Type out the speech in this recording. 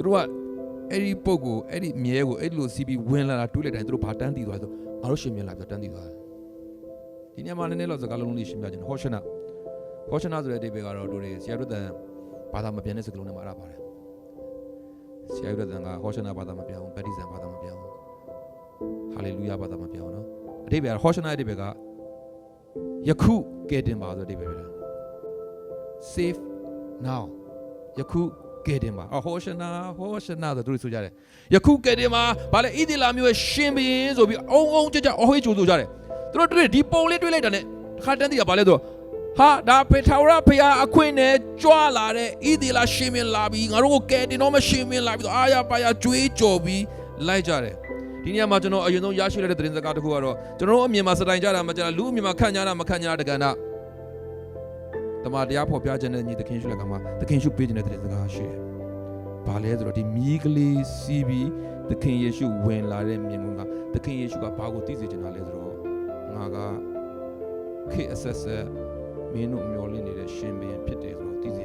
သူတို့ကအဲ့ဒီပုံကိုအဲ့ဒီမြဲကိုအဲ့လိုစီးပြီးဝင်လာတာတွေးလိုက်တိုင်းသူတို့ဘာတန်းတည်သွားဆိုငါတို့ရှင်မြင်လာပြီးတော့တန်းတည်သွားတယ်ဒီညမှာနည်းနည်းတော့စကားလုံးလေးရှင်းပြခြင်းဟောရှနာဟောရှနာဆိုတဲ့အဓိပ္ပာယ်ကတော့တို့တွေဆရာတို့တန်ဘာသာမပြန်တဲ့စကားလုံးနဲ့မှာအရပါတယ်ဆရာတို့တန်ကဟောရှနာဘာသာမပြန်ဘူးဗတ္တိဇံဘာသာမပြန်ဘူးဟာလေလုယာဘာသာမပြန်ဘူးနော်အဓိပ္ပာယ်ကဟောရှနာအဓိပ္ပာယ်ကယခုကဲတင်ပါဆိုတဲ့အဓိပ္ပာယ်ပဲလား save now ယခု ကဲတင်ပါအော်ဟောရှနာဟောရှနာဆိုသူတို့ဆိုကြတယ်ယခုကဲတင်ပါဗာလေဣတိလာမျိုးရဲ့ရှင်ဘရင်ဆိုပြီးအုံအုံကြကြအဟွေးကြိုဆိုကြတယ်သူတို့တွေ့ဒီပုံလေးတွေ့လိုက်တာနဲ့တစ်ခါတန်းတည်းကဗာလဲဆိုဟာဒါဖေထာဝရဖရာအခွင့်နဲ့ကြွလာတဲ့ဣတိလာရှင်ဘရင်လာပြီးငါတို့ကိုကဲတင်တော့မရှင်ဘရင်လာပြီးတော့အာရပါရကြွေးကြော်ပြီးလိုက်ကြတယ်ဒီနေရာမှာကျွန်တော်အရင်ဆုံးရရှိလိုက်တဲ့သတင်းစကားတစ်ခုကတော့ကျွန်တော်တို့အမြင်မှာစတိုင်ကြတာမကြတာလူအမြင်မှာခန့်ကြတာမခန့်ကြတာတက္ကနာ တမန်တရားဖော်ပြခြင်းနဲ့ညီသခင်ရှုလက်ကမှာသခင်ရှုပေးခြင်းတဲ့သတင်းစကားရှိတယ်။ဘာလဲဆိုတော့ဒီမြီးကလေးစီးပြီးသခင်ယေရှုဝင်လာတဲ့မြင်ကွင်းကသခင်ယေရှုကဘာကိုသိစေချင်တာလဲဆိုတော့ငါကခေတ်အဆက်ဆက်မင်းတို့မျောလင့်နေတဲ့ရှင်ဘုရင်ဖြစ်တယ်ဆိုတော့သိစေ